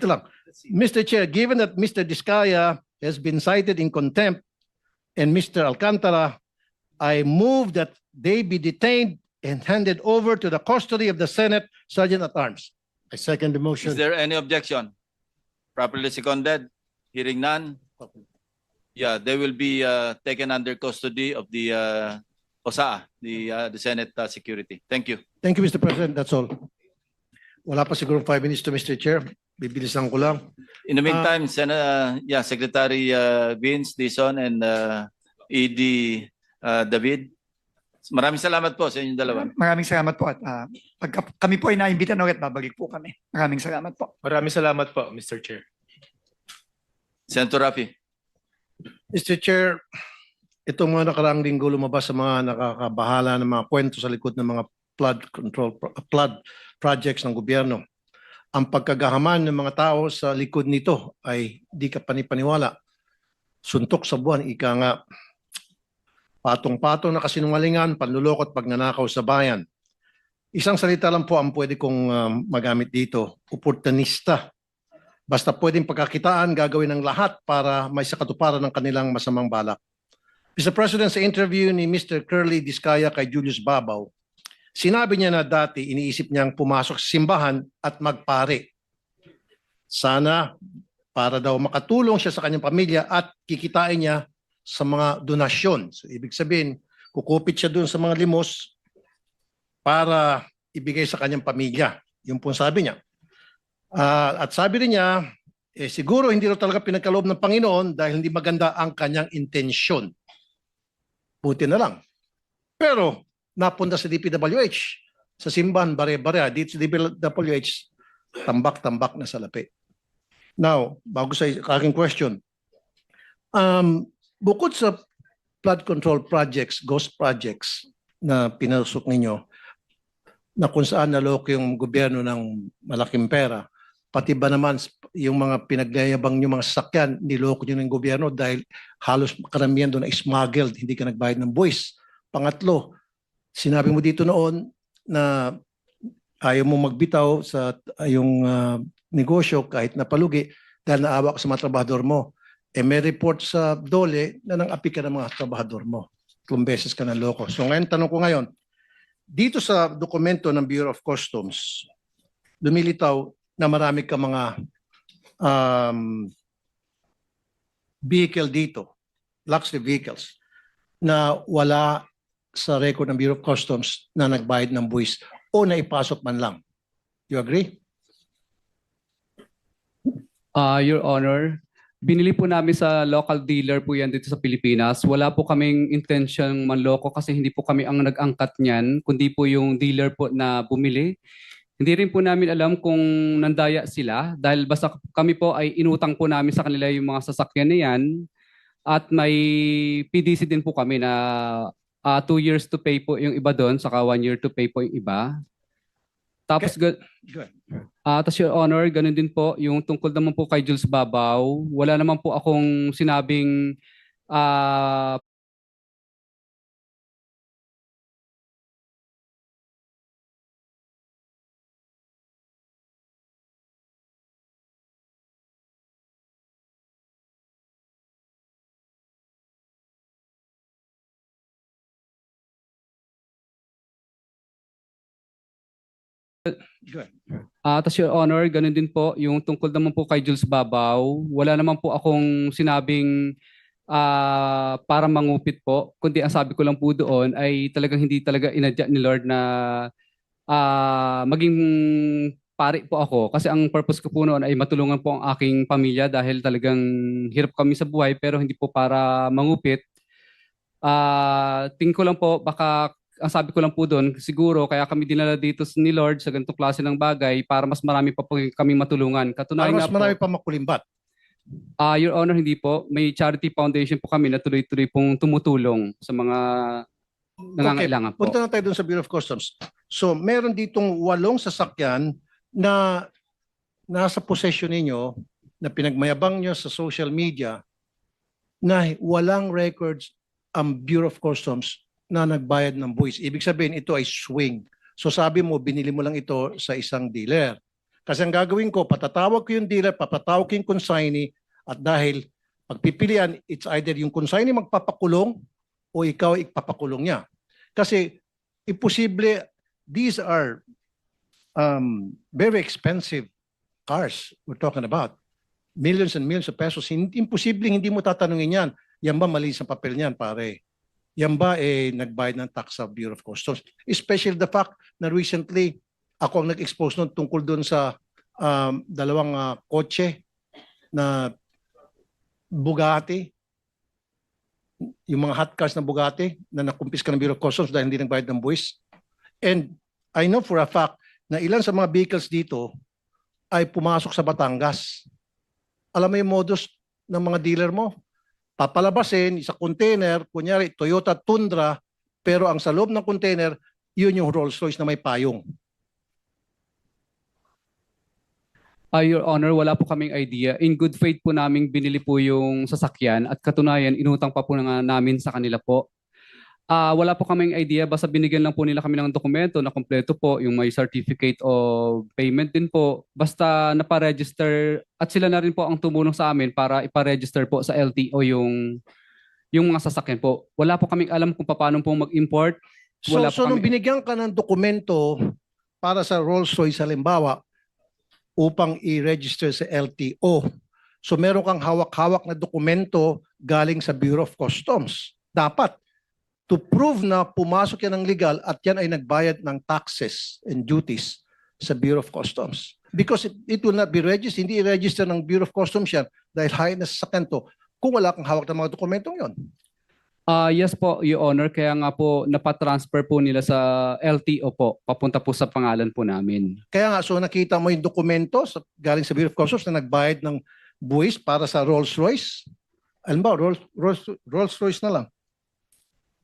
Ito. Mr. Chair, given that Mr. Diskaya has been cited in contempt and Mr. Alcantara, I move that they be detained and handed over to the custody of the Senate Sergeant at Arms. I second the motion. Is motion. there any objection? Properly seconded? Hearing none? Yeah, they will be uh, taken under custody of the uh, OSA, the uh, the Senate uh, Security. Thank you. Thank you, Mr. President. That's all. Wala pa siguro five minutes to Mr. Chair. Bibilisan ko lang. In the meantime, Sen- uh, yeah, Secretary uh, Vince Dizon and uh, ED uh, David, maraming salamat po sa inyong dalawa. Maraming salamat po at ah, pagka kami po ay naimbitan ulit, babalik po kami. Maraming salamat po. Maraming salamat po, Mr. Chair. Senator Rafi. Mr. Chair, itong mga nakaraang linggo lumabas sa mga nakakabahala ng mga kwento sa likod ng mga flood control, flood projects ng gobyerno. Ang pagkagahaman ng mga tao sa likod nito ay di ka panipaniwala. Suntok sa buwan, ika nga. Patong-patong na kasinungalingan, panlulokot pagnanakaw sa bayan. Isang salita lang po ang pwede kong um, magamit dito, oportunista. Basta pwedeng pagkakitaan, gagawin ng lahat para may sakatuparan ng kanilang masamang balak. Mr. President, sa interview ni Mr. Curly Discaya kay Julius Babaw, sinabi niya na dati iniisip niyang pumasok sa simbahan at magpare. Sana para daw makatulong siya sa kanyang pamilya at kikitain niya sa mga donasyon. So, ibig sabihin, kukupit siya doon sa mga limos para ibigay sa kanyang pamilya. Yun po sabi niya. Ah, at sabi rin niya, eh, siguro hindi raw talaga pinagkaloob ng Panginoon dahil hindi maganda ang kanyang intensyon. Buti na lang. Pero napunta sa DPWH, sa simbahan, bare-bare, dito sa DPWH, tambak-tambak na salapi. Now, bago sa aking question, um, bukod sa flood control projects, ghost projects na pinasok ninyo, na kung saan naloko yung gobyerno ng malaking pera, pati ba naman yung mga pinagyayabang nyo mga sasakyan, niloko nyo ng gobyerno dahil halos karamihan doon na smuggled, hindi ka nagbayad ng buwis. Pangatlo, sinabi mo dito noon na ayaw mo magbitaw sa yung ah, negosyo kahit napalugi dahil naawa ka sa mga trabahador mo. Eh may report sa DOLE na nang-api ka ng mga trabahador mo. Kung beses ka naloko. So ngayon, tanong ko ngayon, dito sa dokumento ng Bureau of Customs, lumilitaw na marami ka mga um, vehicle dito, luxury vehicles, na wala sa record ng Bureau of Customs na nagbayad ng buwis o naipasok man lang. You agree? Ah, Your Honor, binili po namin sa local dealer po yan dito sa Pilipinas. Wala po kaming intention manloko kasi hindi po kami ang nag-angkat niyan, kundi po yung dealer po na bumili. Hindi rin po namin alam kung nandaya sila dahil basta kami po ay inutang po namin sa kanila yung mga sasakyan na yan at may PDC din po kami na ah, two years to pay po yung iba doon saka one year to pay po yung iba. Tapos ga- Good. Ah, tas Your Honor, ganun din po, yung tungkol naman po kay Jules Babaw, wala naman po akong sinabing ah Ah, tas Your Honor, ganun din po, yung tungkol naman po kay Jules Babaw, wala naman po akong sinabing ah para mangupit po, kundi ang sabi ko lang po doon ay talagang hindi talaga inadya ni Lord na ah maging pari po ako. Kasi ang purpose ko po noon ay matulungan po ang aking pamilya dahil talagang hirap kami sa buhay pero hindi po para mangupit. Ah, tingin ko lang po baka ang sabi ko lang po doon, siguro kaya kami dinala dito ni Lord sa ganitong klase ng bagay para mas marami pa po kami matulungan. Para Katunayan mas nga po, marami pa makulimbat. ah Your Honor, hindi po. May charity foundation po kami na tuloy-tuloy pong tumutulong sa mga nangangailangan po. Punta na tayo dun sa Bureau of Customs. So, meron ditong walong sasakyan na nasa possession ninyo na pinagmayabang nyo sa social media na walang records ang Bureau of Customs na nagbayad ng buwis. Ibig sabihin, ito ay swing. So sabi mo, binili mo lang ito sa isang dealer. Kasi ang gagawin ko, patatawag ko yung dealer, papatawag ko yung consignee, at dahil pagpipilian, it's either yung consignee magpapakulong o ikaw ipapakulong niya. Kasi imposible, these are um, very expensive cars we're talking about. Millions and millions of pesos. Imposible hindi mo tatanungin yan. Yan ba mali sa papel niyan, pare? Yan ba eh nagbayad ng tax sa Bureau of Customs? Especially the fact na recently ako ang nag-expose nun tungkol doon sa um, dalawang ah, kotse na Bugatti, yung mga hot cars na Bugatti na nakumpis ka ng Bureau of Customs dahil hindi nagbayad ng buwis. And I know for a fact na ilan sa mga vehicles dito ay pumasok sa Batangas. Alam mo yung modus ng mga dealer mo? Papalabasin sa container, kunyari Toyota Tundra, pero ang sa loob ng container, yun yung Rolls Royce na may payong. Ah, Your Honor, wala po kaming idea. In good faith po namin binili po yung sasakyan at katunayan, inutang pa po nga namin sa kanila po. Ah, wala po kaming idea, basta binigyan lang po nila kami ng dokumento na kompleto po, yung may certificate of payment din po. Basta naparegister at sila na rin po ang tumulong sa amin para iparegister po sa LTO yung yung mga sasakyan po. Wala po kaming alam kung paano po mag-import. So, Wala so nung kami- binigyan ka ng dokumento para sa Rolls Royce halimbawa upang i-register sa LTO, so meron kang hawak-hawak na dokumento galing sa Bureau of Customs. Dapat to prove na pumasok yan ng legal at yan ay nagbayad ng taxes and duties sa Bureau of Customs. Because it, it will not be registered, hindi i-register ng Bureau of Customs yan dahil high na sa to kung wala kang hawak ng mga dokumentong yon. Ah, yes po, Your Honor. Kaya nga po napatransfer po nila sa LTO po. Papunta po sa pangalan po namin. Kaya nga, so nakita mo yung dokumento sa, galing sa Bureau of Customs na nagbayad ng buwis para sa Rolls Royce. Alam ba, Rolls, Rolls, Rolls Royce na lang.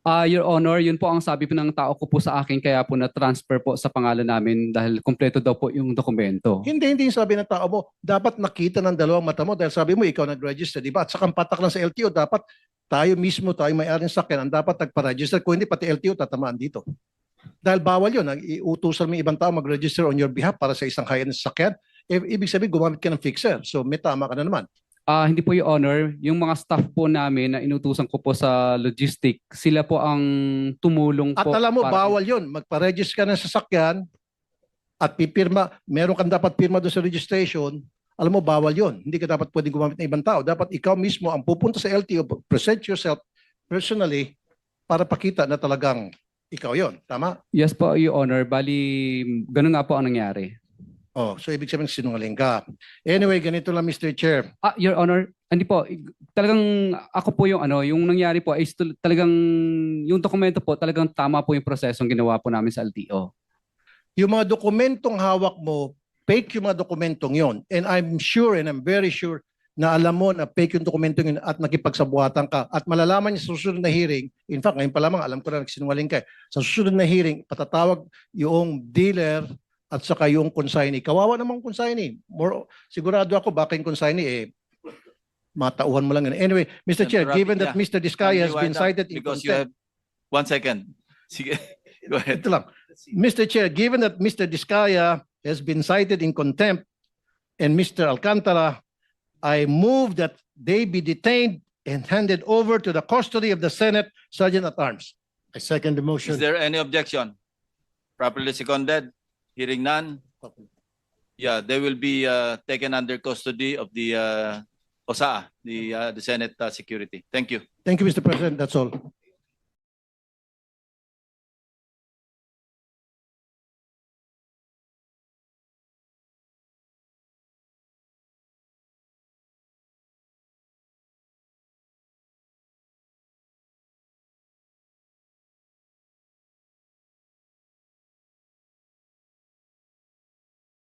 Ah, Your Honor, yun po ang sabi po ng tao ko po sa akin kaya po na-transfer po sa pangalan namin dahil kumpleto daw po yung dokumento. Hindi, hindi yung sabi ng tao mo, dapat nakita ng dalawang mata mo dahil sabi mo, ikaw nag-register, di ba? At saka patak lang sa LTO, dapat tayo mismo, tayo may-ari ng sakyan, ang dapat nagpa-register. Kung hindi, pati LTO tatamaan dito. Dahil bawal yun, iutusan mo yung ibang tao mag-register on your behalf para sa isang kaya ng sakyan. I- ibig sabihin, gumamit ka ng fixer. So may tama ka na naman. Ah, hindi po Your Honor, yung mga staff po namin na inutusan ko po sa logistic, sila po ang tumulong At po. alam mo, para- bawal yun. Magpa-register ka ng sasakyan at pipirma, meron kang dapat pirma doon sa registration, alam mo, bawal yun. Hindi ka dapat pwedeng gumamit ng ibang tao. Dapat ikaw mismo ang pupunta sa LTO, present yourself personally para pakita na talagang ikaw yon Tama? Yes po, Your Honor. Bali, ganun nga po ang nangyari. Oh, so ibig sabihin sinungaling ka. Anyway, ganito lang Mr. Chair. Ah, Your Honor, hindi po. Talagang ako po yung ano, yung nangyari po ay tul- talagang yung dokumento po, talagang tama po yung prosesong ginawa po namin sa LTO. Yung mga dokumentong hawak mo, fake yung mga dokumentong yon. And I'm sure and I'm very sure na alam mo na fake yung dokumentong yun at nakipagsabuhatan ka. At malalaman niya sa susunod na hearing, in fact, ngayon pa lamang, alam ko na nagsinungaling ka. eh. Sa susunod na hearing, patatawag yung dealer at saka yung consignee. Kawawa namang consignee. More, sigurado ako, baka yung consignee, eh, matauhan mo lang. yun. Anyway, Mr. Chair, Senator given Rapi, that Mr. Diskaya has been cited in Because you contempt. have, one second. Sige, go ahead. Ito lang. Mr. Chair, given that Mr. Diskaya has been cited in contempt and Mr. Alcantara, I move that they be detained and handed over to the custody of the Senate Sergeant at Arms. I second the Is motion. there any objection? Properly seconded? Hearing none? Yeah, they will be uh, taken under custody of the uh, OSA, the uh, the Senate uh, Security. Thank you. Thank you, Mr. President. That's all.